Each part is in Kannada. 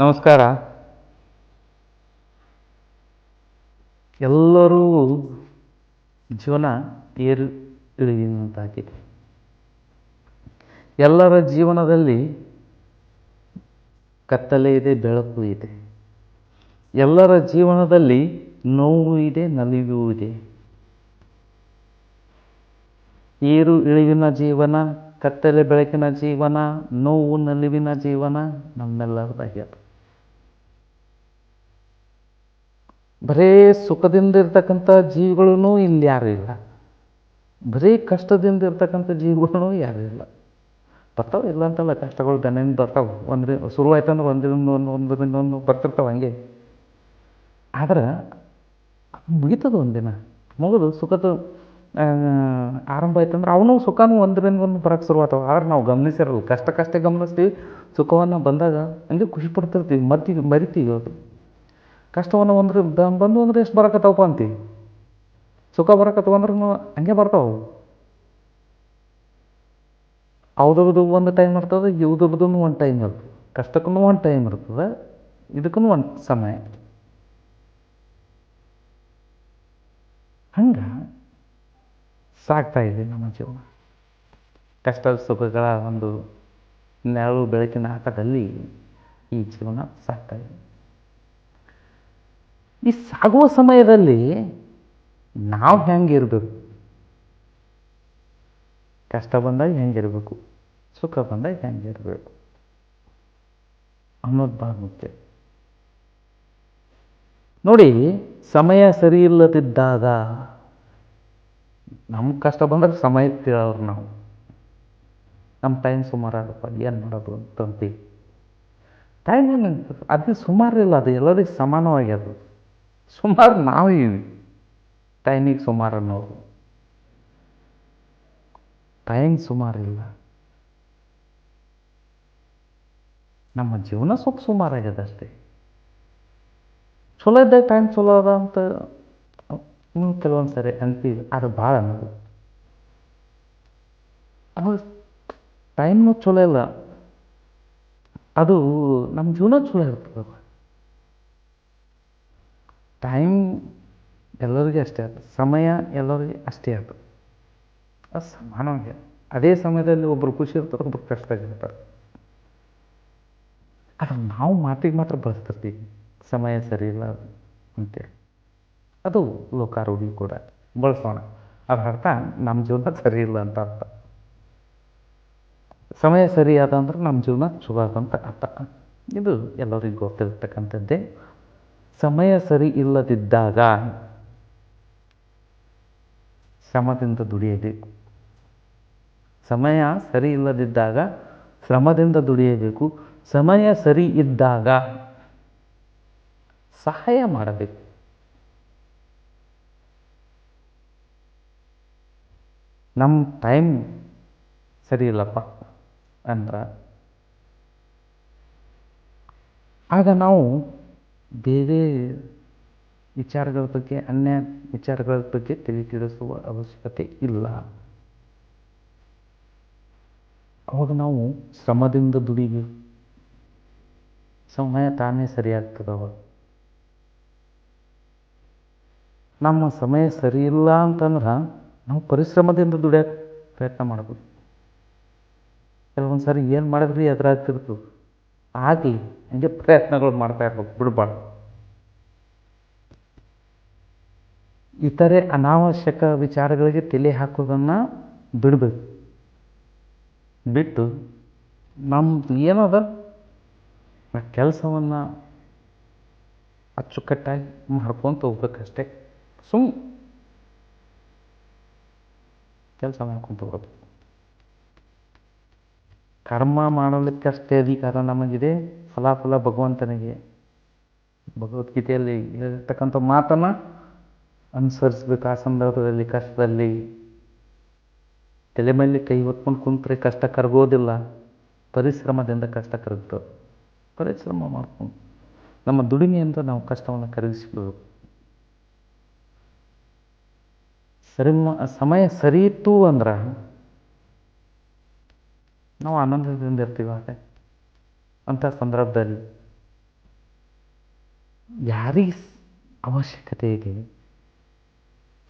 ನಮಸ್ಕಾರ. ಎಲ್ಲರೂ ಜೀವನ ಏರು ಇಳಿವಿನದ್ದಾಗಿದೆ ಎಲ್ಲರ ಜೀವನದಲ್ಲಿ ಕತ್ತಲೆ ಇದೆ, ಬೆಳಕು ಇದೆ. ಎಲ್ಲರ ಜೀವನದಲ್ಲಿ ನೋವು ಇದೆ, ನಲಿವು ಇದೆ. ಏರು ಇಳಿವಿನ ಜೀವನ, ಕತ್ತಲೆ ಬೆಳಕಿನ ಜೀವನ, ನೋವು ನಲಿವಿನ ಜೀವನ ನಮ್ಮೆಲ್ಲರದಾಗ್ಯದ ಬರೇ ಸುಖದಿಂದ ಇರ್ತಕ್ಕಂಥ ಜೀವಿಗಳೂ ಇಲ್ಲಿ ಯಾರೂ ಇಲ್ಲ. ಬರೀ ಕಷ್ಟದಿಂದ ಇರ್ತಕ್ಕಂಥ ಜೀವಿಗಳೂ ಯಾರೂ ಇಲ್ಲ. ಬರ್ತಾವೆ ಇಲ್ಲ ಅಂತಲ್ಲ, ಕಷ್ಟಗಳು ದೈನಂದಿನ ಬರ್ತಾವೆ. ಒಂದು ಶುರುವಾಯ್ತಂದ್ರೆ ಒಂದರಿಂದ ಒಂದು ಒಂದರಿಂದ ಒಂದು ಬರ್ತಿರ್ತಾವೆ ಹಂಗೆ. ಆದ್ರೆ ಮುಗೀತದ ಒಂದಿನ. ಮುಗಿದು ಸುಖದ ಆರಂಭ ಆಯ್ತಂದ್ರೆ ಅವನು ಸುಖನೂ ಒಂದರಿಂದ ಒಂದು ಬರೋಕ್ಕೆ ಶುರುವಾಗ್ತಾವೆ. ಆದ್ರೆ ನಾವು ಗಮನಿಸಿರಲ್ಲ ಕಷ್ಟಕ್ಕಷ್ಟೇ ಗಮನಿಸ್ತೀವಿ, ಸುಖವನ್ನು ಬಂದಾಗ ಹಂಗೆ ಖುಷಿ ಪಡ್ತಿರ್ತೀವಿ. ಮರ್ತೀವಿ, ಮರಿತೀವಿ ಅದು. ಕಷ್ಟವನ್ನು ಬ- ಬಂದು ಅಂದ್ರೆ ಎಷ್ಟು ಬರಕತ್ತವಪ್ಪ ಅಂತಿ? ಸುಖ ಬರಕತ್ತವ ಅಂದ್ರೆ ಹಂಗೆ ಬರ್ತಾವೆ ಅವ್ರದ್ದು ಒಂದು ಟೈಮ್ ಇರ್ತದೆ ಇವ್ರದ್ದು ಒಂದು ಟೈಮ್ ಇರ್ತದೆ. ಕಷ್ಟಕ್ಕೂ ಒಂದು ಟೈಮ್ ಇರ್ತದೆ ಇದಕ್ಕೂ ಒಂದು ಸಮಯ. ಹಂಗೆ ಇದೆ ನಮ್ಮ ಜೀವನ. ಕಷ್ಟ ಸುಖಗಳ ಒಂದು ನೆರಳು ಬೆಳಕಿನ ಆಟದಲ್ಲಿ ಈ ಜೀವನ ಸಾಕ್ತಾಯಿದೆ ಈ ಸಾಗುವ ಸಮಯದಲ್ಲಿ ನಾವು ಹೆಂಗಿರ್ಬೇಕು ಕಷ್ಟ ಬಂದಾಗ ಹೆಂಗಿರಬೇಕು ಸುಖ ಬಂದಾಗ ಹೆಂಗಿರಬೇಕು ಅನ್ನೋದು ಭಾಳ ಮುಖ್ಯ. ನೋಡಿ, ಸಮಯ ಸರಿ ಇಲ್ಲದಿದ್ದಾಗ ನಮ್ಮ ಕಷ್ಟ ಬಂದಾಗ ಸಮಯ ತಿಳೋರು ನಾವು. ನಮ್ಮ ಟೈಮ್ ಸುಮಾರು ಆಗಪ್ಪ ಏನು ಮಾಡೋದು ಅಂತಂತೀವಿ. ಟೈಮ್ ಅದು ಸುಮಾರು ಇಲ್ಲ, ಅದು ಎಲ್ಲರಿಗೂ ಸಮಾನವಾಗಿ ಅದು ಸುಮಾರು ನಾವು ಇವಿ ಟೈಮಿಗೆ ಸುಮಾರು ಅನ್ನೋರು ಟೈಮ್ ಸುಮಾರಿಲ್ಲ ನಮ್ಮ ಜೀವನ ಸ್ವಲ್ಪ ಸುಮಾರಾಗ್ಯದ ಅಷ್ಟೇ. ಚಲೋ ಇದ್ದಾಗ ಟೈಮ್ ಚಲೋ ಅದ ಅಂತ ಕೆಲವೊಂದು ಸರಿ ಅಂತೀವಿ ಅದು ಭಾಳ ಅನ್ನೋದು ಅದು ಟೈಮ್ನು ಚಲೋ ಇಲ್ಲ. ಅದು ನಮ್ಮ ಜೀವನ ಚಲೋ ಇರ್ತದೆ. ಟೈಮ್ ಎಲ್ಲರಿಗೂ ಅಷ್ಟೇ ಅದು, ಸಮಯ ಎಲ್ಲರಿಗೆ ಅಷ್ಟೇ ಅದು. ಅದು ಸಮಾನವಾಗಿ ಅದೇ ಸಮಯದಲ್ಲಿ ಒಬ್ಬರು ಖುಷಿ ಇರ್ತಾರೆ, ಒಬ್ರು ಕಷ್ಟ ಇರ್ತಾರೆ. ಅದು ನಾವು ಮಾತಿಗೆ ಮಾತ್ರ ಬಳಸ್ತಿರ್ತೀವಿ. ಸಮಯ ಸರಿ ಇಲ್ಲ ಅಂತೇಳಿ. ಅದು ಲೋಕಾರೂಢಿ ಕೂಡ. ಬಳಸೋಣ. ಅದರ ಅರ್ಥ ನಮ್ಮ ಜೀವನ ಸರಿ ಇಲ್ಲ ಅಂತ ಅರ್ಥ. ಸಮಯ ಸರಿ ಆದ ಅಂದ್ರೆ ನಮ್ಮ ಜೀವನ ಚಲೋ ಆದಂತ ಅರ್ಥ. ಇದು ಎಲ್ಲರಿಗೂ ಗೊತ್ತಿರ್ತಕ್ಕಂಥದ್ದೇ. ಸಮಯ ಸರಿ ಇಲ್ಲದಿದ್ದಾಗ ಶ್ರಮದಿಂದ ದುಡಿಯಬೇಕು. ಸಮಯ ಸರಿ ಇಲ್ಲದಿದ್ದಾಗ ಶ್ರಮದಿಂದ ದುಡಿಯಬೇಕು. ಸಮಯ ಸರಿ ಇದ್ದಾಗ ಸಹಾಯ ಮಾಡಬೇಕು. ನಮ್ಮ ಟೈಮ್ ಸರಿ ಇಲ್ಲಪ್ಪ ಅಂದ್ರೆ, ಆಗ ನಾವು ಬೇರೆ ವಿಚಾರಗಳ ಬಗ್ಗೆ, ಅನ್ಯ ವಿಚಾರಗಳ ಬಗ್ಗೆ ತಲೆ ಅವಶ್ಯಕತೆ ಇಲ್ಲ. ಅವಾಗ ನಾವು ಶ್ರಮದಿಂದ ದುಡಿಬೇಕು ಸಮಯ ತಾನೇ ಸರಿಯಾಗ್ತದೆ ಅವಾಗ ನಮ್ಮ ಸಮಯ ಸರಿ ಇಲ್ಲ ಅಂತಂದ್ರೆ ನಾವು ಪರಿಶ್ರಮದಿಂದ ದುಡಿಯೋಕೆ ಪ್ರಯತ್ನ ಮಾಡ್ಬೋದು. ಕೆಲವೊಂದು ಸಾರಿ ಏನು ಮಾಡಿದ್ರಿ ಎದುರಾಗ್ತಿರ್ತದೆ ಆಗಲಿ ಹಂಗೆ ಪ್ರಯತ್ನಗಳು ಮಾಡ್ತಾ ಇರ್ಬೇಕು. ಬಿಡಬಾರ್ದು. ಇತರೆ ಅನಾವಶ್ಯಕ ವಿಚಾರಗಳಿಗೆ ತಲೆ ಹಾಕೋದನ್ನು ಬಿಡಬೇಕು. ಬಿಟ್ಟು ನಮ್ದು ಏನದ? ಕೆಲಸವನ್ನು ಅಚ್ಚುಕಟ್ಟಾಗಿ ಮಾಡ್ಕೊತ ಹೋಗ್ಬೇಕಷ್ಟೇ. ಸುಮ್ ಕೆಲಸ ಮಾಡ್ಕೊತ ಹೋಗೋದು. ಕರ್ಮ ಮಾಡಲಿಕ್ಕೆ ಅಷ್ಟೇ ಅಧಿಕಾರ ನಮಗಿದೆ. ಫಲಾಫಲ ಭಗವಂತನಿಗೆ. ಭಗವದ್ಗೀತೆಯಲ್ಲಿ ಹೇಳಿರ್ತಕ್ಕಂಥ ಮಾತನ್ನು ಅನುಸರಿಸ್ಬೇಕು. ಆ ಸಂದರ್ಭದಲ್ಲಿ, ಕಷ್ಟದಲ್ಲಿ. ತಲೆ ಮೇಲೆ ಕೈ ಹೊತ್ಕೊಂಡು ಕುಂತ್ರೆ ಕಷ್ಟ ಕರಗೋದಿಲ್ಲ. ಪರಿಶ್ರಮದಿಂದ ಕಷ್ಟ ಕರಗ್ತು ಪರಿಶ್ರಮ ಮಾಡ್ಕೊಂಡು. ನಮ್ಮ ದುಡಿಮೆಯಿಂದ ನಾವು ಕಷ್ಟವನ್ನು ಕರಗಿಸಿಬಿಡ್ಬೇಕು ಸರಿ ಸಮಯ ಸರಿ ಇತ್ತು ಅಂದ್ರೆ ನಾವು ಆನಂದದಿಂದ ಇರ್ತೀವಿ ಅಂತ ಅಂಥ ಸಂದರ್ಭದಲ್ಲಿ ಯಾರಿಗೆ ಅವಶ್ಯಕತೆ ಇದೆ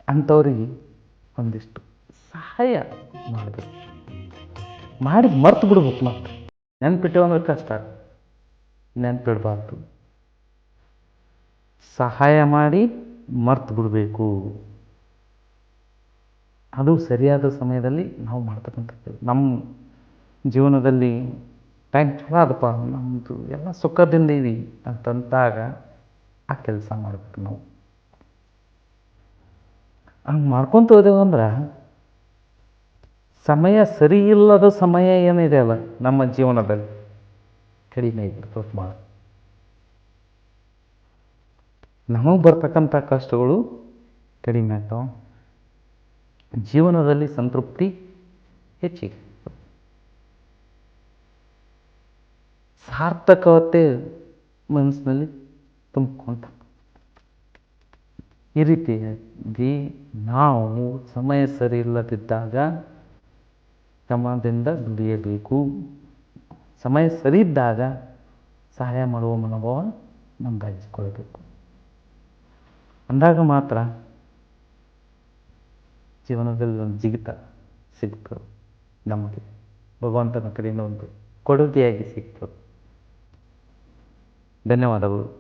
ಅಂಥವ್ರಿಗೆ ಒಂದಿಷ್ಟು ಸಹಾಯ ಮಾಡಬೇಕು. ಮಾಡಿ ಮರ್ತು ಬಿಡ್ಬೇಕು ಮತ್ತೆ ನೆನ್ಪಿಟ್ಟು ಅಂದ್ರೆ ಕಷ್ಟ. ನೆನ್ಪಿಡಬಾರ್ದು. ಸಹಾಯ ಮಾಡಿ ಮರ್ತು ಬಿಡಬೇಕು. ಅದು ಸರಿಯಾದ ಸಮಯದಲ್ಲಿ ನಾವು ಮಾಡ್ತಕ್ಕಂಥದ್ದು. ನಮ್ಮ ಜೀವನದಲ್ಲಿ ಅದಪ್ಪ ನಮ್ಮದು ಎಲ್ಲ ಸುಖದಿಂದ ಇದೆ ಅಂತಂದಾಗ ಆ ಕೆಲಸ ಮಾಡ್ಬೇಕು ನಾವು. ಹಂಗೆ ಮಾಡ್ಕೊತ ಹೋದೆವು ಅಂದ್ರೆ ಸಮಯ ಸರಿ ಇಲ್ಲದ ಸಮಯ ಏನಿದೆ ಅಲ್ಲ ನಮ್ಮ ಜೀವನದಲ್ಲಿ ಕಡಿಮೆ ಇರ್ತದೆ ಭಾಳ. ನಮಗೆ ಬರ್ತಕ್ಕಂಥ ಕಷ್ಟಗಳು ಕಡಿಮೆ ಆಗ್ತಾವೆ. ಜೀವನದಲ್ಲಿ ಸಂತೃಪ್ತಿ ಹೆಚ್ಚಿಗೆ. ಸಾರ್ಥಕತೆ ಮನಸ್ಸಿನಲ್ಲಿ ತುಂಬ್ಕೊಂತ. ಈ ರೀತಿಯಾಗಿ ನಾವು ಸಮಯ ಸರಿ ಇಲ್ಲದಿದ್ದಾಗ ದುಡಿಯಬೇಕು. ಸಮಯ ಸರಿ ಇದ್ದಾಗ ಸಹಾಯ ಮಾಡುವ ಮನೋಭಾವ ನಮ್ದಾಗಿಸ್ಕೊಳ್ಬೇಕು ಅಂದಾಗ ಮಾತ್ರ ಜೀವನದಲ್ಲಿ ಒಂದು ಜಿಗಿತ ಸಿಗ್ತದೆ ನಮಗೆ. ಭಗವಂತನ ಕಡೆಯಿಂದ ಒಂದು ಕೊಡುಗೆಯಾಗಿ ಸಿಗ್ತದೆ. ಧನ್ಯವಾದಗಳು